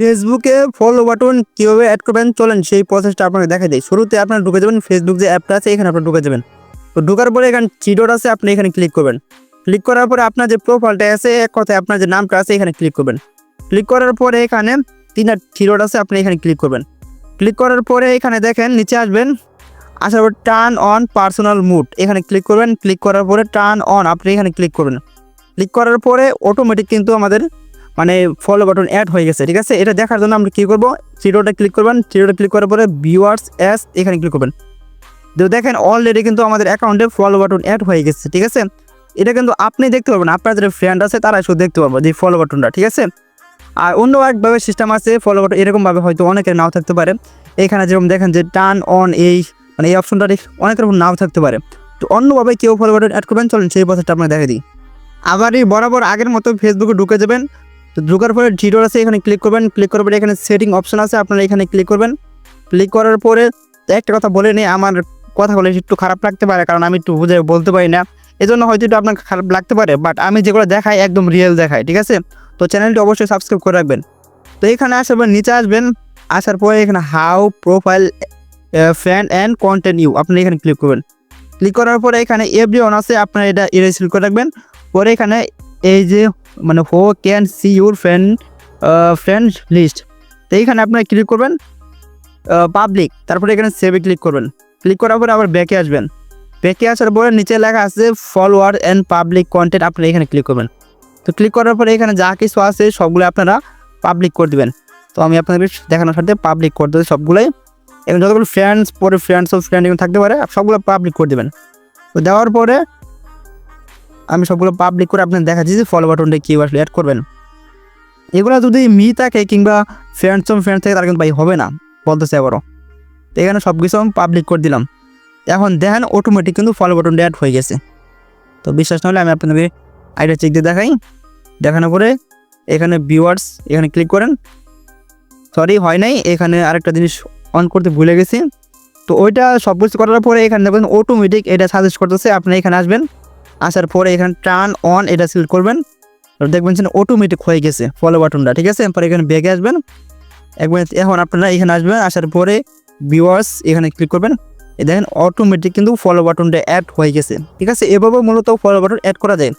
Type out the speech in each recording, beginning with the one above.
ফেসবুকে follow button কীভাবে add করবেন? চলেন সেই প্রসেসটা আপনাকে দেখা দিই। শুরুতে আপনারা ঢুকে যাবেন ফেসবুক যে অ্যাপটা আছে, এখানে আপনারা ঢুকে যাবেন। তো ঢোকার পরে এখানে চিডোর আছে, আপনি এখানে ক্লিক করবেন। ক্লিক করার পরে আপনার যে প্রোফাইলটা আছে, এক কথায় আপনার যে নামটা আছে, এখানে ক্লিক করবেন। ক্লিক করার পরে এখানে তিনটা থিরোড আছে, আপনি এখানে ক্লিক করবেন। ক্লিক করার পরে এখানে দেখেন, নিচে আসবেন, আসার পর টার্ন অন পার্সোনাল মুড এখানে ক্লিক করবেন ক্লিক করার পরে টার্ন অন আপনি এখানে ক্লিক করবেন। ক্লিক করার পরে অটোমেটিক কিন্তু আমাদের মানে ফলো বাটন অ্যাড হয়ে গেছে, ঠিক আছে? এটা দেখার জন্য আমরা কী করব? থ্রিডোটা ক্লিক করবেন। থ্রিডোটা ক্লিক করার পরে ভিউয়ার্স অ্যাস এখানে ক্লিক করবেন। তো দেখেন অলরেডি কিন্তু আমাদের অ্যাকাউন্টে ফলো বাটন অ্যাড হয়ে গেছে, ঠিক আছে? এটা কিন্তু আপনি দেখতে পারবেন, আপনার যারা ফ্রেন্ড আছে তারা শুধু দেখতে পারব যে ফলো বাটনটা ঠিক আছে? আর অন্য একভাবে সিস্টেম আছে ফলো বাটন এরকমভাবে হয়তো অনেকের নাও থাকতে পারে। এখানে যেরকম দেখেন যে টার্ন অন এই মানে এই অপশনটা অনেক রকম নাও থাকতে পারে। তো অন্যভাবে কেউ ফলো বাটন অ্যাড করবেন, চলেন সেই প্রসেসটা আপনাকে দেখে দিই। আবার এই বরাবর আগের মতো ফেসবুকে ঢুকে যাবেন। তো ঢোকার পরে জিরোর আছে, এখানে ক্লিক করবেন ক্লিক করার পরে এখানে সেটিং অপশন আছে, আপনারা এখানে ক্লিক করবেন। ক্লিক করার পরে একটা কথা বলে নিই, আমার কথা বলে একটু খারাপ লাগতে পারে, কারণ আমি একটু বুঝে বলতে পারি না। এজন্য হয়তো একটু আপনার খারাপ লাগতে পারে বাট আমি যেগুলো দেখাই একদম রিয়েল দেখাই, ঠিক আছে? তো চ্যানেলটি অবশ্যই সাবস্ক্রাইব করে রাখবেন। তো এখানে আসবেন নিচে আসবেন, আসার পরে এখানে how profile fan and content you আপনি এখানে ক্লিক করবেন। ক্লিক করার পরে এখানে এভরি অন আছে, আপনারা এটা ইরেজ করে রাখবেন। পরে এখানে এই যে মানে who can see your friend friend list তো এইখানে আপনারা ক্লিক করবেন পাবলিক তারপরে এখানে সেভে ক্লিক করবেন। ক্লিক করার পরে আবার ব্যাকে আসবেন। ব্যাকে আসার পরে নিচে লেখা আছে ফলোয়ার অ্যান্ড পাবলিক কন্টেন্ট আপনি এখানে ক্লিক করবেন। তো ক্লিক করার পরে এখানে যা কিছু আছে সবগুলো আপনারা পাবলিক করে দেবেন। তো আমি আপনাদের দেখানোর সাথে পাবলিক করে দেবো সবগুলোই। এবং যতগুলো ফ্রেন্ডস পরে ফ্রেন্ডস অফ ফ্রেন্ড এগুলো থাকতে পারে, সবগুলো পাবলিক করে দেবেন। তো দেওয়ার পরে আমি সবগুলো পাবলিক করে আপনার দেখাচ্ছি যে ফলো বাটনটা কী আসলে অ্যাড করবেন। এগুলো যদি মি থাকে কিংবা ফ্রেন্ডস অফ ফ্রেন্ডস থাকে তার কিন্তু ভাই হবে না, বলতেছে আবারও। তো এখানে সব কিছু আমি পাবলিক করে দিলাম। এখন দেখেন অটোমেটিক কিন্তু ফলো বাটনটা অ্যাড হয়ে গেছে। তো বিশ্বাস না হলে আমি আপনাদের আইডিয়া চেক দিয়ে দেখাই। দেখানোর পরে এখানে ভিউয়ার্স এখানে ক্লিক করেন। সরি হয় নাই। এখানে আরেকটা জিনিস অন করতে ভুলে গেছি। তো ওইটা সব কিছু করার পরে এখানে দেখবেন অটোমেটিক এটা সাজেস্ট করতেছে, আপনি এখানে আসবেন। আসার পরে এখানে টার্ন অন এটা সিলেক্ট করবেন। দেখবেন যে অটোমেটিক হয়ে গেছে ফলো বাটনটা ঠিক আছে? পরে এখানে বেগে আসবেন। একবার এখন আপনারা এখানে আসবেন, আসার পরে ভিউয়ার্স এখানে ক্লিক করবেন। দেখেন অটোমেটিক কিন্তু ফলো বাটনটা অ্যাড হয়ে গেছে। ঠিক আছে? এভাবে মূলত ফলো বাটন অ্যাড করা যায়।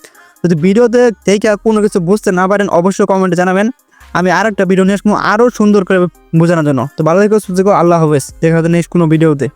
যদি ভিডিওতে দেখে কোনো কিছু বুঝতে না পারেন, অবশ্যই কমেন্টে জানাবেন। আমি আর একটা ভিডিও নিয়ে আসব আরও সুন্দর করে বোঝানোর জন্য। তো ভালো থেকে সুযোগ আল্লাহ হাফেজ। দেখা হবে নেক্সট কোনো ভিডিওতে